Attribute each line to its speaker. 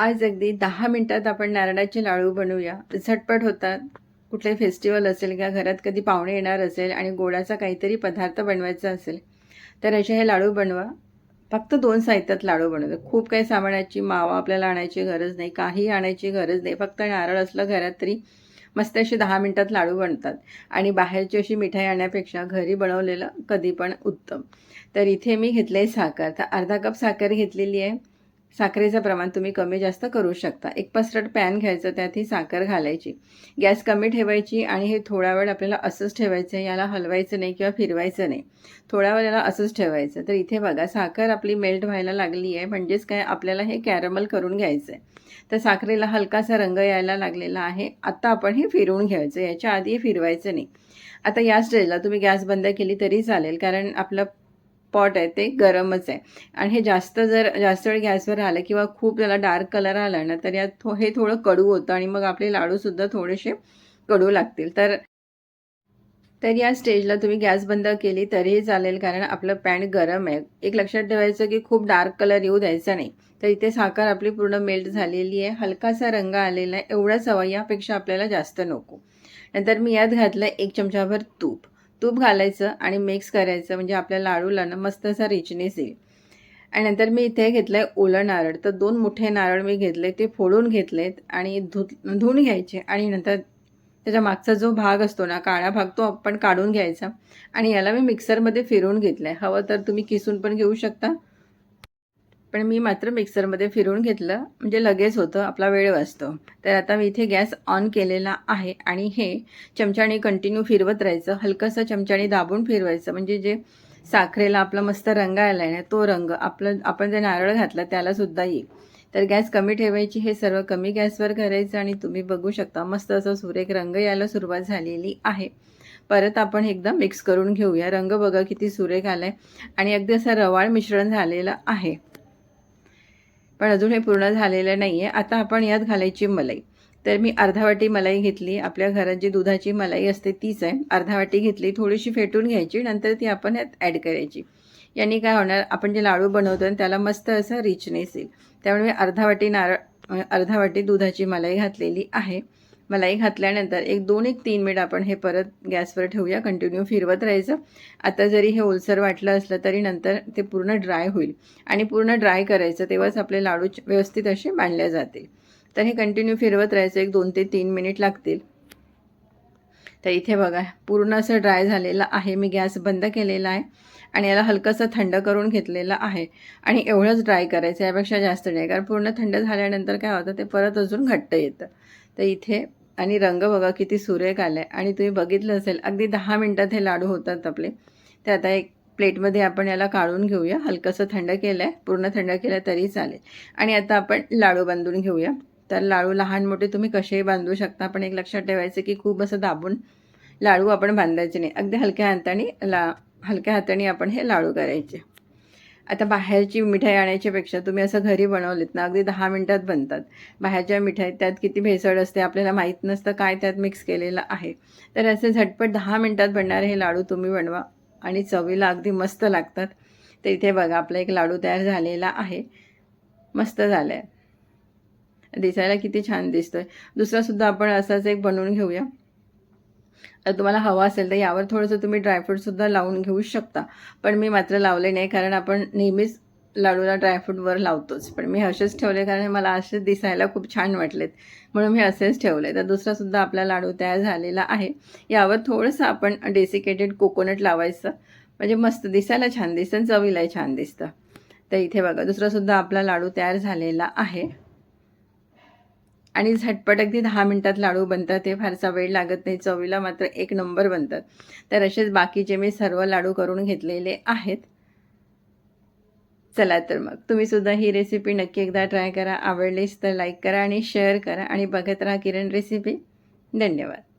Speaker 1: आज अगदी दहा मिनिटात आपण नारळाचे लाडू बनवूया. झटपट होतात. कुठले फेस्टिवल असेल किंवा घरात कधी पाहुणे येणार असेल आणि गोडाचा काहीतरी पदार्थ बनवायचा असेल तर असे हे लाडू बनवा. फक्त दोन साहित्यात लाडू बनवतो. खूप काही सामानाची मावा आपल्याला आणायची गरज नाही काही आणायची गरज नाही. फक्त नारळ असलं घरात तरी मस्त असे दहा मिनटात लाडू बनतात. आणि बाहेरची अशी मिठाई आणण्यापेक्षा घरी बनवलेलं कधी पण उत्तम. तर इथे मी घेतलं आहे साखर. तर अर्धा कप साखर घेतलेली आहे. साखरेचं प्रमाण तुम्ही कमी जास्त करू शकता. एक पसरट पॅन घ्यायचं त्यात ही साखर घालायची. गॅस कमी ठेवायची आणि हे थोडा वेळ आपल्याला असंच ठेवायचं आहे याला हलवायचं नाही किंवा फिरवायचं नाही. थोडा वेळ याला असंच ठेवायचं. तर इथे बघा साखर आपली मेल्ट व्हायला लागली आहे. म्हणजेच काय? आपल्याला हे कॅरमल करून घ्यायचं आहे तर साखरेला हलकासा रंग यायला लागलेला आहे. आता आपण हे फिरवून घ्यायचं याच्या आधी फिरवायचं नाही. आता या स्टेजला तुम्ही गॅस बंद केली तरी चालेल. कारण आपलं पॉट आहे ते गरमच आहे. आणि हे जास्त जर जास्त वेळ गॅसवर आलं किंवा खूप त्याला डार्क कलर आला ना तर यात थो हे थोडं कडू होतं आणि मग आपले लाडूसुद्धा थोडेसे कडू लागतील. तर तर या स्टेजला तुम्ही गॅस बंद केली तरीही चालेल कारण आपलं पॅन गरम आहे. एक लक्षात ठेवायचं की खूप डार्क कलर येऊ द्यायचा नाही. तर इथे साखर आपली पूर्ण मेल्ट झालेली आहे. हलकासा रंग आलेला आहे. एवढाच हवा यापेक्षा आपल्याला जास्त नको. नंतर मी यात घातलं एक चमचाभर तूप. तूप घालायचं आणि मिक्स करायचं म्हणजे आपल्या लाडूला ना मस्त असा रिचनेस येईल. आणि नंतर मी इथे घेतलं आहे ओलं नारळ. तर दोन मोठे नारळ मी घेतले ते फोडून घेतलेत आणि धु धुवून घ्यायचे. आणि नंतर त्याच्या मागचा जो भाग असतो ना काळा भाग तो आपण काढून घ्यायचा. आणि याला मी मिक्सरमध्ये फिरवून घेतलं आहे हवं तर तुम्ही किसून पण घेऊ शकता. पण मी मात्र मिक्सरमध्ये फिरवून घेतलं म्हणजे लगेच होतं आपला वेळ वाचतो. तर आता मी इथे गॅस ऑन केलेला आहे आणि हे चमच्याने कंटिन्यू फिरवत राहायचं. हलकंसं चमच्याने दाबून फिरवायचं. म्हणजे जे साखरेला आपला मस्त रंग आला आहे ना तो रंग आपलं आपण जे नारळ घातलं त्यालासुद्धा येईल. तर गॅस कमी ठेवायची हे सर्व कमी गॅसवर करायचं आणि तुम्ही बघू शकता मस्त असं सुरेख रंग यायला सुरुवात झालेली आहे. परत आपण एकदा मिक्स करून घेऊया. रंग बघा किती सुरेख आला आहे आणि अगदी असं रवाळ मिश्रण झालेलं आहे. पण अजून हे पूर्ण झालेलं नाही आहे आता आपण यात घालायची मलाई. तर मी अर्धा वाटी मलाई घेतली. आपल्या घरात जी दुधाची मलाई असते तीच आहे. अर्धा वाटी घेतली. थोडीशी फेटून घ्यायची. नंतर ती आपण यात ॲड करायची. यांनी काय होणार? आपण जे लाडू बनवतो आणि त्याला मस्त असं रिचनेस येईल. त्यामुळे मी अर्धा वाटी नारळ अर्धा वाटी दुधाची मलाई घातलेली आहे. मलाई घातल्यानंतर एक दोन एक तीन मिनिट आपण हे परत गॅसवर ठेवूया कंटिन्यू फिरवत राहायचं. आता जरी हे ओलसर वाटलं असलं तरी नंतर ते पूर्ण ड्राय होईल. आणि पूर्ण ड्राय करायचं तेव्हाच आपले लाडू व्यवस्थित असे बांधले जातील. तर हे कंटिन्यू फिरवत राहायचं एक दोन ते तीन मिनिट लागतील. तर इथे बघा पूर्ण असं ड्राय झालेलं आहे. मी गॅस बंद केलेला आहे आणि याला हलकंसं थंड करून घेतलेलं आहे. आणि एवढंच ड्राय करायचं यापेक्षा जास्त नाही. कारण पूर्ण थंड झाल्यानंतर काय होतं ते परत अजून घट्ट येतं. तर इथे आणि रंग बघा किती सुरेख आला आहे आणि तुम्ही बघितलं असेल अगदी दहा मिनटात हे लाडू होतात आपले. ते आता एक प्लेटमध्ये आपण याला काढून घेऊया. हलकंसं थंड केलं आहे पूर्ण थंड केलं तरी चालेल. आणि आता आपण लाडू बांधून घेऊया. तर लाडू लहान मोठे तुम्ही कसेही बांधू शकता पण एक लक्षात ठेवायचं की खूप असं दाबून लाडू आपण बांधायचे नाही. अगदी हलक्या हाताने ला हलक्या हाताने आपण हे लाडू करायचे. आता बाहेरची मिठाई आणायच्यापेक्षा तुम्ही असं घरी बनवलेत ना अगदी दहा मिनटात बनतात. बाहेरच्या मिठाई त्यात किती भेसळ असते आपल्याला माहीत नसतं काय त्यात मिक्स केलेलं आहे. तर असे झटपट दहा मिनटात बनणारे हे लाडू तुम्ही बनवा आणि चवीला अगदी मस्त लागतात. तर इथे बघा आपला एक लाडू तयार झालेला आहे. मस्त झालं आहे दिसायला किती छान दिसतोय. दुसरासुद्धा आपण असाच एक बनवून घेऊया. तर तुम्हाला हवा असेल तर यावर थोडंसं तुम्ही ड्रायफ्रूटसुद्धा लावून घेऊ शकता. पण मी मात्र लावले नाही कारण आपण नेहमीच लाडूला ड्रायफ्रूटवर लावतोच. पण मी असेच ठेवले कारण मला असेच दिसायला खूप छान वाटलेत. म्हणून मी असेच ठेवले. तर दुसरासुद्धा आपला लाडू तयार झालेला आहे. यावर थोडंसं आपण डेसिकेटेड कोकोनट लावायचं. म्हणजे मस्त दिसायला छान दिसतं चवीलाही छान दिसतं. तर इथे बघा दुसरासुद्धा आपला लाडू तयार झालेला आहे. आणि झटपट अगदी दहा मिनटात लाडू बनतात ते फारसा वेळ लागत नाही चवीला मात्र एक नंबर बनतात. तर असेच बाकीचे मी सर्व लाडू करून घेतलेले आहेत. चला तर मग तुम्ही सुद्धा ही रेसिपी नक्की एकदा ट्राय करा. आवडलीच तर लाईक करा आणि शेअर करा. आणि बघत राहा किरण रेसिपी धन्यवाद.